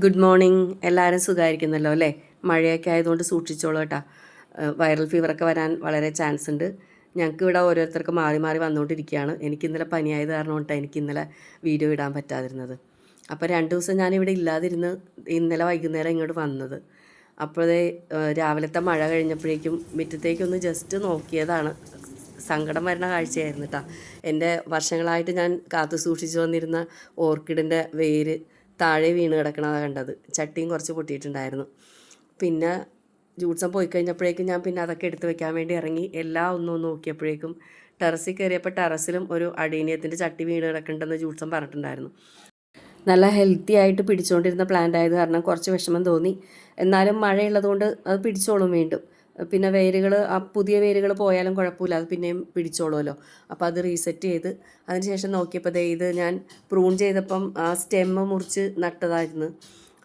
Good morning. എല്ലാവരും സുഖമായിരിക്കുന്നല്ലോ അല്ലേ? മഴയൊക്കെ ആയതുകൊണ്ട് സൂക്ഷിച്ചോളൂ കേട്ടോ. വൈറൽ ഫീവറൊക്കെ വരാൻ വളരെ ചാൻസ് ഉണ്ട്. ഞങ്ങൾക്ക് ഇവിടെ ഓരോരുത്തർക്ക് മാറി മാറി വന്നുകൊണ്ടിരിക്കുകയാണ്. എനിക്ക് ഇന്നലെ പനിയായത് കാരണം കൊണ്ടാണ് എനിക്ക് ഇന്നലെ വീഡിയോ ഇടാൻ പറ്റാതിരുന്നത്. അപ്പോൾ രണ്ട് ദിവസം ഞാനിവിടെ ഇല്ലാതിരുന്ന് ഇന്നലെ വൈകുന്നേരം ഇങ്ങോട്ട് വന്നത്. അപ്പോഴേ രാവിലത്തെ മഴ കഴിഞ്ഞപ്പോഴേക്കും മുറ്റത്തേക്കൊന്ന് ജസ്റ്റ് നോക്കിയതാണ്. സങ്കടം വരുന്ന കാഴ്ചയായിരുന്നു കേട്ടോ. എന്റെ വർഷങ്ങളായിട്ട് ഞാൻ കാത്തു സൂക്ഷിച്ചു വന്നിരുന്ന ഓർക്കിഡിന്റെ വേര് താഴെ വീണ് കിടക്കണതാണ് കണ്ടത്. ചട്ടിയും കുറച്ച് പൊട്ടിയിട്ടുണ്ടായിരുന്നു. പിന്നെ ജൂട്സം പോയി കഴിഞ്ഞപ്പോഴേക്കും ഞാൻ പിന്നെ അതൊക്കെ എടുത്ത് വെക്കാൻ വേണ്ടി ഇറങ്ങി. എല്ലാം ഒന്നും നോക്കിയപ്പോഴേക്കും ടെറസിൽ കയറിയപ്പോൾ ടെറസിലും ഒരു അടീനിയത്തിന്റെ ചട്ടി വീണ് കിടക്കണ്ടെന്ന് ജൂട്സം പറഞ്ഞിട്ടുണ്ടായിരുന്നു. നല്ല ഹെൽത്തി ആയിട്ട് പിടിച്ചുകൊണ്ടിരുന്ന പ്ലാന്റ് ആയത് കാരണം കുറച്ച് വിഷമം തോന്നി. എന്നാലും മഴയുള്ളതുകൊണ്ട് അത് പിടിച്ചോളും വീണ്ടും. പിന്നെ വേരുകൾ ആ പുതിയ വേരുകൾ പോയാലും കുഴപ്പമില്ല. അത് പിന്നെയും പിടിച്ചോളുമല്ലോ. അപ്പോൾ അത് റീസെറ്റ് ചെയ്ത് അതിനുശേഷം നോക്കിയപ്പോൾ ദേ ഇത് ഞാൻ പ്രൂൺ ചെയ്തപ്പം ആ സ്റ്റെമ്മ് മുറിച്ച് നട്ടതായിരുന്നു.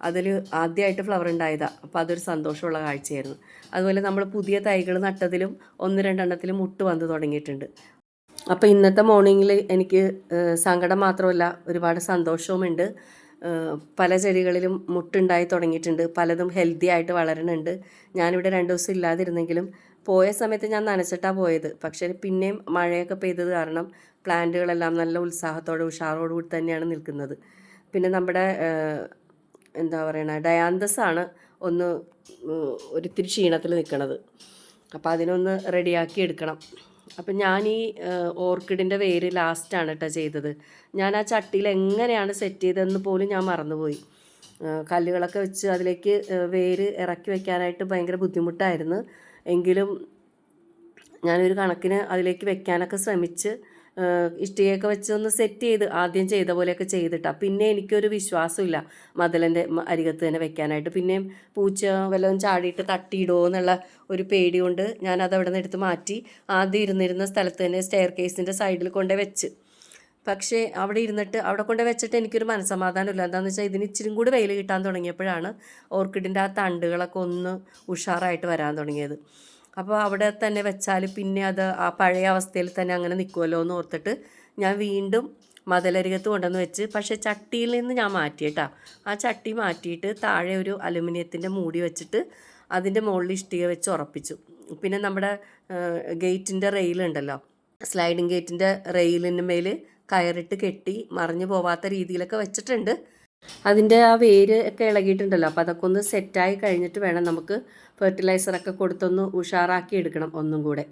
അതിൽ ആദ്യമായിട്ട് ഫ്ലവർ ഉണ്ടായതാണ് അപ്പോൾ അതൊരു സന്തോഷമുള്ള കാഴ്ചയായിരുന്നു. അതുപോലെ നമ്മൾ പുതിയ തൈകൾ നട്ടതിലും ഒന്ന് രണ്ടെണ്ണത്തിലും മുട്ട് വന്ന് തുടങ്ങിയിട്ടുണ്ട്. അപ്പോൾ ഇന്നത്തെ മോർണിംഗിൽ എനിക്ക് സങ്കടം മാത്രമല്ല ഒരുപാട് സന്തോഷവുമുണ്ട്. പല ചെടികളിലും മുട്ടുണ്ടായി തുടങ്ങിയിട്ടുണ്ട്. പലതും ഹെൽത്തി ആയിട്ട് വളരുന്നുണ്ട്. ഞാനിവിടെ രണ്ട് ദിവസം ഇല്ലാതിരുന്നെങ്കിലും പോയ സമയത്ത് ഞാൻ നനച്ചിട്ടാണ് പോയത്. പക്ഷേ പിന്നെയും മഴയൊക്കെ പെയ്തത് കാരണം പ്ലാന്റുകളെല്ലാം നല്ല ഉത്സാഹത്തോടെ ഉഷാറോടുകൂടി തന്നെയാണ് നിൽക്കുന്നത്. പിന്നെ നമ്മുടെ എന്താ പറയണ ഡയാന്തസ് ആണ് ഒന്ന് ഒരിത്തിരി ക്ഷീണത്തിൽ നിൽക്കണത്. അപ്പോൾ അതിനൊന്ന് റെഡിയാക്കി എടുക്കണം. അപ്പം ഞാൻ ഈ ഓർക്കിഡിന്റെ വേര് ലാസ്റ്റാണ് കേട്ടോ ചെയ്തത്. ഞാൻ ആ ചട്ടിയിൽ എങ്ങനെയാണ് സെറ്റ് ചെയ്തതെന്ന് പോലും ഞാൻ മറന്നുപോയി. കല്ലുകളൊക്കെ വെച്ച് അതിലേക്ക് വേര് ഇറക്കി വെക്കാനായിട്ട് ഭയങ്കര ബുദ്ധിമുട്ടായിരുന്നു. എങ്കിലും ഞാനൊരു കണക്കിന് അതിലേക്ക് വെക്കാനൊക്കെ ശ്രമിച്ച് ഇഷ്ടികയൊക്കെ വെച്ച് ഒന്ന് സെറ്റ് ചെയ്ത് ആദ്യം ചെയ്ത പോലെയൊക്കെ ചെയ്തിട്ടാ. പിന്നെ എനിക്കൊരു വിശ്വാസമില്ല മതിലിന്റെ അരികത്ത് തന്നെ വെക്കാനായിട്ട്. പിന്നെയും പൂച്ച വല്ലതും ചാടിയിട്ട് തട്ടിയിടുമോ എന്നുള്ള ഒരു പേടി കൊണ്ട് ഞാൻ അത് അവിടെ നിന്ന് എടുത്ത് മാറ്റി ആദ്യം ഇരുന്നിരുന്ന സ്ഥലത്ത് തന്നെ സ്റ്റെയർ കേസിന്റെ സൈഡിൽ കൊണ്ടേ വെച്ച്. പക്ഷേ അവിടെ ഇരുന്നിട്ട് അവിടെ കൊണ്ട് വെച്ചിട്ട് എനിക്കൊരു മനസ്സമാധാനമില്ല എന്താണെന്ന് വെച്ചാൽ ഇതിന് ഇച്ചിരി കൂടി വെയിൽ കിട്ടാൻ തുടങ്ങിയപ്പോഴാണ് ഓർക്കിഡിന്റെ ആ തണ്ടുകളൊക്കെ ഒന്ന് ഉഷാറായിട്ട് വരാൻ തുടങ്ങിയത്. അപ്പോൾ അവിടെ തന്നെ വെച്ചാൽ പിന്നെ അത് ആ പഴയ അവസ്ഥയിൽ തന്നെ അങ്ങനെ നിൽക്കുമല്ലോ എന്ന് ഓർത്തിട്ട് ഞാൻ വീണ്ടും മതലരികത്ത് കൊണ്ടുവന്ന് വെച്ച്. പക്ഷേ ചട്ടിയിൽ നിന്ന് ഞാൻ മാറ്റിയിട്ടാ. ആ ചട്ടി മാറ്റിയിട്ട് താഴെ ഒരു അലുമിനിയത്തിന്റെ മൂടി വെച്ചിട്ട് അതിന്റെ മുകളിൽ ഇഷ്ടിക വെച്ച് ഉറപ്പിച്ചു. പിന്നെ നമ്മുടെ ഗേറ്റിന്റെ റെയിലുണ്ടല്ലോ സ്ലൈഡിങ് ഗേറ്റിന്റെ റെയിലിന് മേൽ കയറിട്ട് കെട്ടി മറിഞ്ഞു പോവാത്ത രീതിയിലൊക്കെ വെച്ചിട്ടുണ്ട്. അതിന്റെ ആ വേര് ഒക്കെ ഇളകിയിട്ടുണ്ടല്ലോ. അപ്പോൾ അതൊക്കെ ഒന്ന് സെറ്റായി കഴിഞ്ഞിട്ട് വേണം നമുക്ക് ഫെർട്ടിലൈസറൊക്കെ കൊടുത്തൊന്ന് ഉഷാറാക്കി എടുക്കണം ഒന്നും കൂടെ.